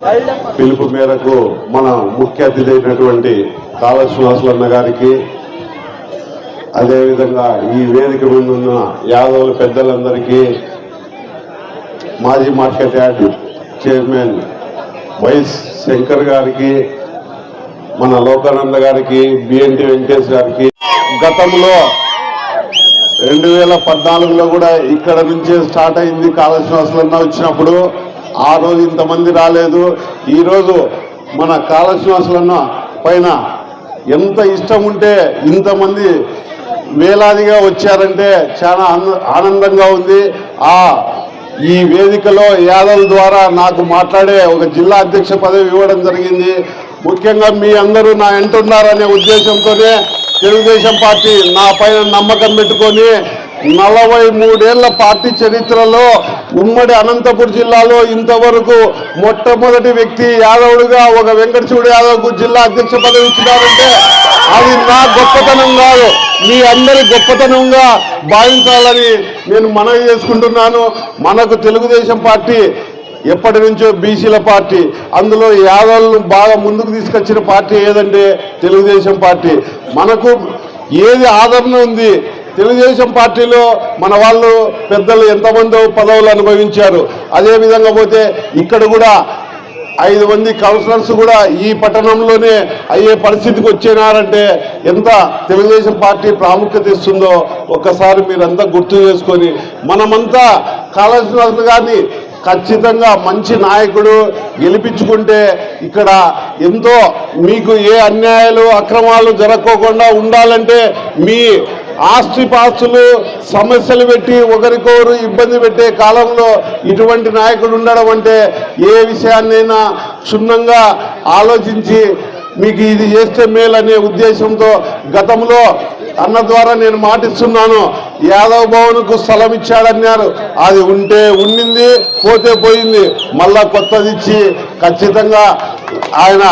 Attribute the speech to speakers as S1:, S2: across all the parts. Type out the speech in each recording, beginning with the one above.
S1: పిలుపు మేరకు మన ముఖ్య అతిథి అయినటువంటి కాళ అన్న గారికి అదేవిధంగా ఈ వేదిక మీద ఉన్న యాదవుల పెద్దలందరికీ మాజీ market yard chairman YS Shankar గారికి మన లోకానంద గారికి బిఎన్టీ వెంకటేష్ గారికి. గతంలో రెండు వేల పద్నాలుగులో కూడా ఇక్కడ నుంచే స్టార్ట్ అయింది కాళశ్వాసలన్న వచ్చినప్పుడు ఆ రోజు ఇంతమంది రాలేదు. ఈరోజు మన కాళశ్వాసలన్న పైన ఎంత ఇష్టం ఉంటే ఇంతమంది వేలాదిగా వచ్చారంటే చాలా ఆనందంగా ఉంది. ఆ ఈ వేదికలో యాదవ్ ద్వారా నాకు మాట్లాడే ఒక జిల్లా అధ్యక్ష పదవి ఇవ్వడం జరిగింది. ముఖ్యంగా మీ అందరూ నా ఎంటున్నారనే ఉద్దేశంతోనే తెలుగుదేశం పార్టీ నా పైన నమ్మకం పెట్టుకొని నలభై మూడేళ్ళ పార్టీ చరిత్రలో ఉమ్మడి అనంతపురం జిల్లాలో ఇంతవరకు మొట్టమొదటి వ్యక్తి యాదవుడుగా ఒక వెంకటచూడు యాదవ్కు జిల్లా అధ్యక్ష పదవి ఇచ్చినారంటే అది నా గొప్పతనం కాదు. మీ అందరి గొప్పతనంగా భావించాలని నేను మనవి చేసుకుంటున్నాను. మనకు తెలుగుదేశం పార్టీ ఎప్పటి నుంచో బీసీల పార్టీ అందులో యాదవులను బాగా ముందుకు తీసుకొచ్చిన పార్టీ ఏదంటే తెలుగుదేశం పార్టీ. మనకు ఏది ఆదరణ ఉంది? తెలుగుదేశం పార్టీలో మన వాళ్ళు పెద్దలు ఎంతమందో పదవులు అనుభవించారు. అదేవిధంగా పోతే ఇక్కడ కూడా ఐదు మంది కౌన్సిలర్స్ కూడా ఈ పట్టణంలోనే అయ్యే పరిస్థితికి వచ్చినారంటే ఎంత తెలుగుదేశం పార్టీ ప్రాముఖ్యత ఇస్తుందో ఒక్కసారి మీరంతా గుర్తు చేసుకొని మనమంతా కాళేశ్వర గారిని ఖచ్చితంగా మంచి నాయకుడు గెలిపించుకుంటే ఇక్కడ ఎంతో మీకు ఏ అన్యాయాలు అక్రమాలు జరగకోకుండా ఉండాలంటే మీ ఆస్తి పాస్తులు సమస్యలు పెట్టి ఒకరికొకరు ఇబ్బంది పెట్టే కాలంలో ఇటువంటి నాయకుడు ఉండడం అంటే ఏ విషయాన్నైనా క్షుణ్ణంగా ఆలోచించి మీకు ఇది చేస్తే మేలనే ఉద్దేశంతో గతంలో అన్న ద్వారా నేను మాటిస్తున్నాను యాదవ్ భవన్కు స్థలం ఇచ్చాడన్నారు. అది ఉంటే ఉండింది పోతే పోయింది. మళ్ళా కొత్తది ఇచ్చి ఖచ్చితంగా ఆయన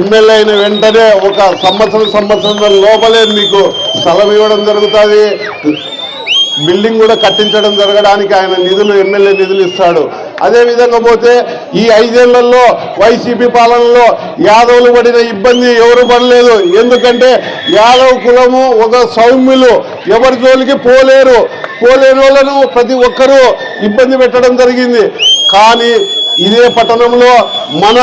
S1: ఎమ్మెల్యే అయిన వెంటనే ఒక సంవత్సరం సంవత్సరం లోపలే మీకు స్థలం ఇవ్వడం జరుగుతుంది. బిల్డింగ్ కూడా కట్టించడం జరగడానికి ఆయన నిధులు ఎమ్మెల్యే నిధులు ఇస్తాడు. అదేవిధంగా పోతే ఈ ఐదేళ్ళలో వైసీపీ పాలనలో యాదవులు పడిన ఇబ్బంది ఎవరు పడలేదు. ఎందుకంటే యాదవ్ కులము ఒక సౌమ్యులు ఎవరి జోలికి పోలేరు. పోలేని వాళ్ళను ప్రతి ఒక్కరూ ఇబ్బంది పెట్టడం జరిగింది. కానీ ఇదే పట్టణంలో మన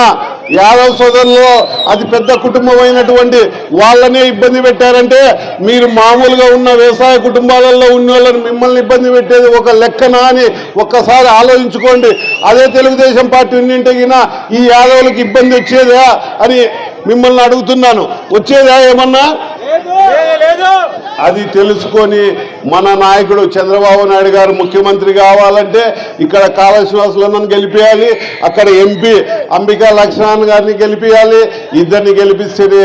S1: యాదవ్ సోదరులో అతి పెద్ద కుటుంబం అయినటువంటి వాళ్ళనే ఇబ్బంది పెట్టారంటే మీరు మామూలుగా ఉన్న వ్యవసాయ కుటుంబాలలో ఉన్న వాళ్ళని మిమ్మల్ని ఇబ్బంది పెట్టేది ఒక లెక్కనా అని ఒక్కసారి ఆలోచించుకోండి. అదే తెలుగుదేశం పార్టీ ఉన్నింటే ఈ యాదవులకు ఇబ్బంది వచ్చేదా అని మిమ్మల్ని అడుగుతున్నాను. వచ్చేదా ఏమన్నా? అది తెలుసుకొని మన నాయకుడు చంద్రబాబు నాయుడు గారు ముఖ్యమంత్రి కావాలంటే ఇక్కడ కాళశ్వాసులందరిని గెలిపించాలి అక్కడ ఎంపీ అంబికా లక్ష్మణ్ గారిని గెలిపించాలి ఇద్దరిని గెలిపిస్తేనే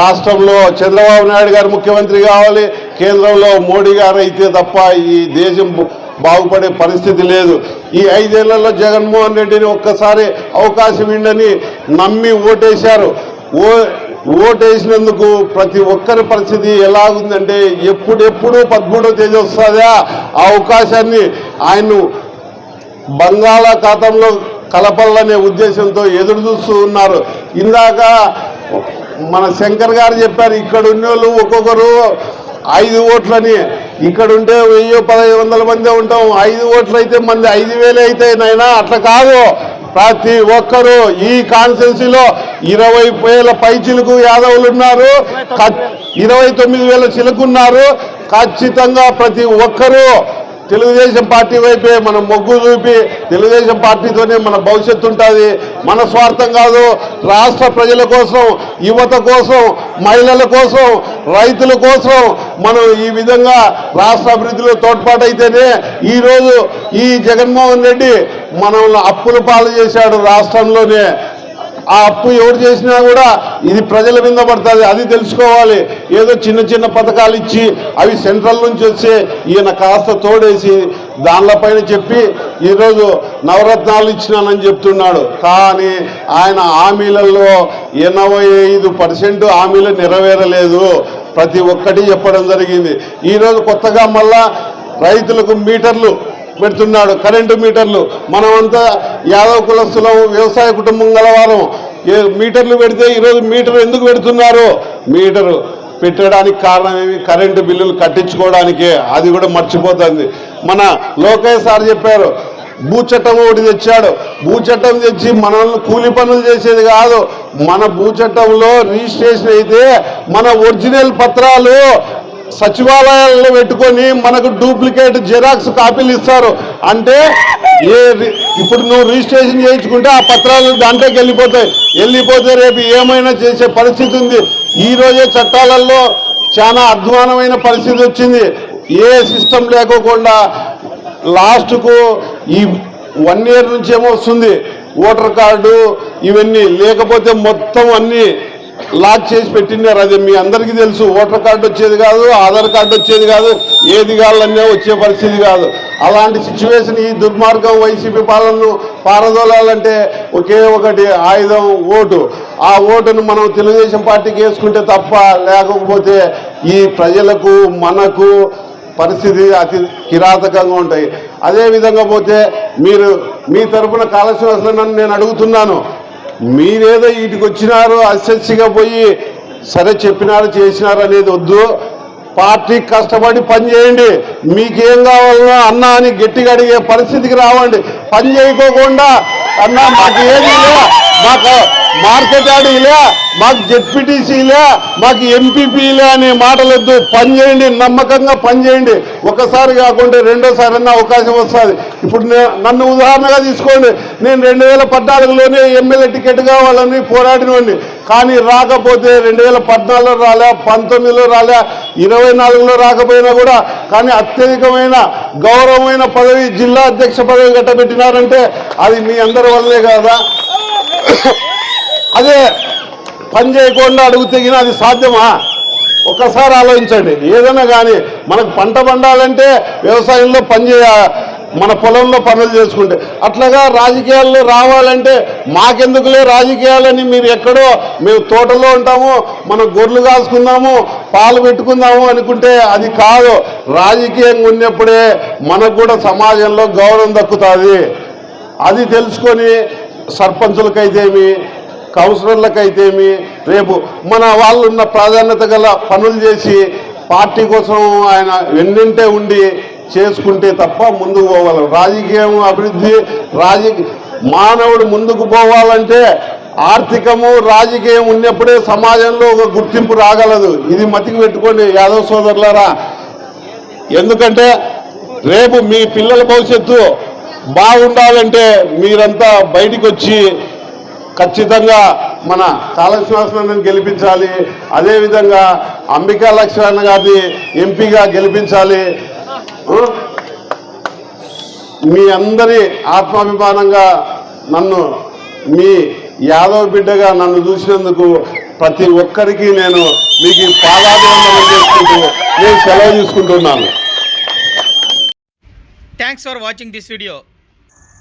S1: రాష్ట్రంలో చంద్రబాబు నాయుడు గారు ముఖ్యమంత్రి కావాలి కేంద్రంలో మోడీ గారు అయితే తప్ప ఈ దేశం బాగుపడే పరిస్థితి లేదు. ఈ ఐదేళ్ళలో జగన్మోహన్ రెడ్డిని ఒక్కసారి అవకాశం ఇండని నమ్మి ఓటేశారు. ఓ ఓటేసినందుకు ప్రతి ఒక్కరి పరిస్థితి ఎలా ఉందంటే ఎప్పుడెప్పుడు పదమూడో తేదీ వస్తుందా ఆ అవకాశాన్ని ఆయన్ను బంగాళాఖాతంలో కలపాలనే ఉద్దేశంతో ఎదురు చూస్తూ ఉన్నారు. ఇందాక మన శంకర్ గారు చెప్పారు ఇక్కడ ఉన్న వాళ్ళు ఒక్కొక్కరు ఐదు ఓట్లని ఇక్కడ ఉంటే వెయ్యి పదహైదు వందల మంది ఉంటాం ఐదు ఓట్లు అయితే మంది ఐదు వేలే అయితే నైనా అట్లా కాదు. ప్రతి ఒక్కరూ ఈ కాన్స్టిట్యున్సీలో ఇరవై వేల పై చిలుకు యాదవులు ఉన్నారు ఇరవై తొమ్మిది వేల చిలుకున్నారు. ఖచ్చితంగా ప్రతి ఒక్కరూ తెలుగుదేశం పార్టీ వైపే మనం మొగ్గు చూపి తెలుగుదేశం పార్టీతోనే మన భవిష్యత్తు ఉంటుంది. మన స్వార్థం కాదు. రాష్ట్ర ప్రజల కోసం యువత కోసం మహిళల కోసం రైతుల కోసం మనం ఈ విధంగా రాష్ట్ర అభివృద్ధిలో తోడ్పాటు అయితేనే ఈరోజు ఈ జగన్మోహన్ రెడ్డి మనల్ని అప్పుల పాలు చేశాడు రాష్ట్రంలోనే. ఆ అప్పు ఎవరు చేసినా కూడా ఇది ప్రజల మీద పడుతుంది అది తెలుసుకోవాలి. ఏదో చిన్న చిన్న పథకాలు ఇచ్చి అవి సెంట్రల్ నుంచి వచ్చే ఈయన కాస్త తోడేసి దానిపైన చెప్పి ఈరోజు నవరత్నాలు ఇచ్చినానని చెప్తున్నాడు. కానీ ఆయన హామీలలో ఎనభై ఐదు పర్సెంట్ హామీలు నెరవేరలేదు. ప్రతి ఒక్కటి చెప్పడం జరిగింది. ఈరోజు కొత్తగా మళ్ళా రైతులకు మీటర్లు పెడుతున్నాడు. కరెంటు మీటర్లు మనమంతా యాదవ కులస్తులం వ్యవసాయ కుటుంబం గలవారం. మీటర్లు పెడితే ఈరోజు మీటర్ ఎందుకు పెడుతున్నారు? మీటరు పెట్టడానికి కారణం ఏమి కరెంటు బిల్లులు కట్టించుకోవడానికే. అది కూడా మర్చిపోతుంది. మన లోకేష్ సార్ చెప్పారు భూచట్టం ఒకటి తెచ్చాడు. భూచట్టం తెచ్చి మనల్ని కూలి పనులు చేసేది కాదు. మన భూచట్టంలో రిజిస్ట్రేషన్ అయితే మన ఒరిజినల్ పత్రాలు సచివాలయాల్లో పెట్టుకొని మనకు డూప్లికేట్ జిరాక్స్ కాపీలు ఇస్తారు. అంటే ఏ రి- ఇప్పుడు నువ్వు రిజిస్ట్రేషన్ చేయించుకుంటే ఆ పత్రాలు దాంట్లోకి వెళ్ళిపోతాయి. వెళ్ళిపోతే రేపు ఏమైనా చేసే పరిస్థితి ఉంది. ఈ రోజే చట్టాలలో చాలా అధ్వానమైన పరిస్థితి వచ్చింది. ఏ సిస్టమ్ లేకోకుండా లాస్ట్కు ఈ వన్ ఇయర్ నుంచి ఏమో వస్తుంది. ఓటర్ కార్డు ఇవన్నీ లేకపోతే మొత్తం అన్నీ లాక్ చేసి పెట్టినారు అది. మీ అందరికీ తెలుసు ఓటర్ కార్డు వచ్చేది కాదు ఆధార్ కార్డు వచ్చేది కాదు ఏది కావాలన్నా వచ్చే పరిస్థితి కాదు. అలాంటి సిచ్యువేషన్ ఈ దుర్మార్గం వైసీపీ పాలనను పారదోలాలంటే ఒకే ఒకటి ఆయుధం ఓటు. ఆ ఓటును మనం తెలుగుదేశం పార్టీకి వేసుకుంటే తప్ప లేకపోతే ఈ ప్రజలకు మనకు పరిస్థితి అతి కిరాతకంగా ఉంటాయి. అదేవిధంగా పోతే మీరు మీ తరపున కాళశ్వాసనని నేను అడుగుతున్నాను. మీరేదో వీటికి వచ్చినారు అసెస్సిగా పోయి సరే చెప్పినారు చేసినారు అనేది వద్దు. పార్టీ కష్టపడి పని చేయండి. మీకేం కావాలన్నా అన్నా అని గట్టిగా అడిగే పరిస్థితికి రావండి. పని చేయకోకుండా అన్నా మాకు ఏది మాకు మార్కెటాడీలే మాకు జెడ్పీటీసీలే మాకు ఎంపీపీలే అనే మాటలొద్దు. పనిచేయండి నమ్మకంగా పనిచేయండి ఒకసారి కాకుండా రెండోసారి అన్న అవకాశం వస్తుంది. ఇప్పుడు నన్ను ఉదాహరణగా తీసుకోండి. నేను రెండు వేల పద్నాలుగులోనే ఎమ్మెల్యే టికెట్ కావాలని పోరాడినోడిని. కానీ రాకపోతే రెండు వేల పద్నాలుగులో రాలే పంతొమ్మిదిలో రాలే ఇరవై నాలుగులో రాకపోయినా కూడా కానీ అత్యధికమైన గౌరవమైన పదవి జిల్లా అధ్యక్ష పదవి కట్టబెట్టినారంటే అది మీ అందరి వల్లే కాదా? అదే పని చేయకుండా అడుగుతే అది సాధ్యమా? ఒక్కసారి ఆలోచించండి. ఏదైనా కానీ మనకు పంట పండాలంటే వ్యవసాయంలో పని చేయ మన పొలంలో పనులు చేసుకుంటే. అట్లాగా రాజకీయాల్లో రావాలంటే మాకెందుకులే రాజకీయాలని మీరు ఎక్కడో మేము తోటలో ఉంటాము మనం గొర్రెలు కాసుకుందాము పాలు పెట్టుకుందాము అనుకుంటే అది కాదు. రాజకీయంగా ఉన్నప్పుడే మనకు కూడా సమాజంలో గౌరవం దక్కుతుంది. అది తెలుసుకొని సర్పంచులకైతేమి కౌన్సిలర్లకైతేమి రేపు మన వాళ్ళు ఉన్న ప్రాధాన్యత గల పనులు చేసి పార్టీ కోసం ఆయన వెన్నింటే ఉండి చేసుకుంటే తప్ప ముందుకు పోవాలి. రాజకీయం అభివృద్ధి రాజకీయ మానవుడు ముందుకు పోవాలంటే ఆర్థికము రాజకీయం ఉన్నప్పుడే సమాజంలో ఒక గుర్తింపు రాగలదు. ఇది మతికి పెట్టుకోండి యాదవ్ సోదరులారా. ఎందుకంటే రేపు మీ పిల్లల భవిష్యత్తు బాగుండాలంటే మీరంతా బయటికి వచ్చి ఖచ్చితంగా మన కాళశ్వాసనం గెలిపించాలి. అదేవిధంగా అంబికా లక్ష్మణ గారిని ఎంపీగా గెలిపించాలి. మీ అందరి ఆత్మాభిమానంగా నన్ను మీ యాదవ్ బిడ్డగా నన్ను చూసినందుకు ప్రతి ఒక్కరికి నేను మీకు పాదాభివందనం చేసుకుంటూ నేను సెలవు తీసుకుంటున్నాను.
S2: Thanks for watching this video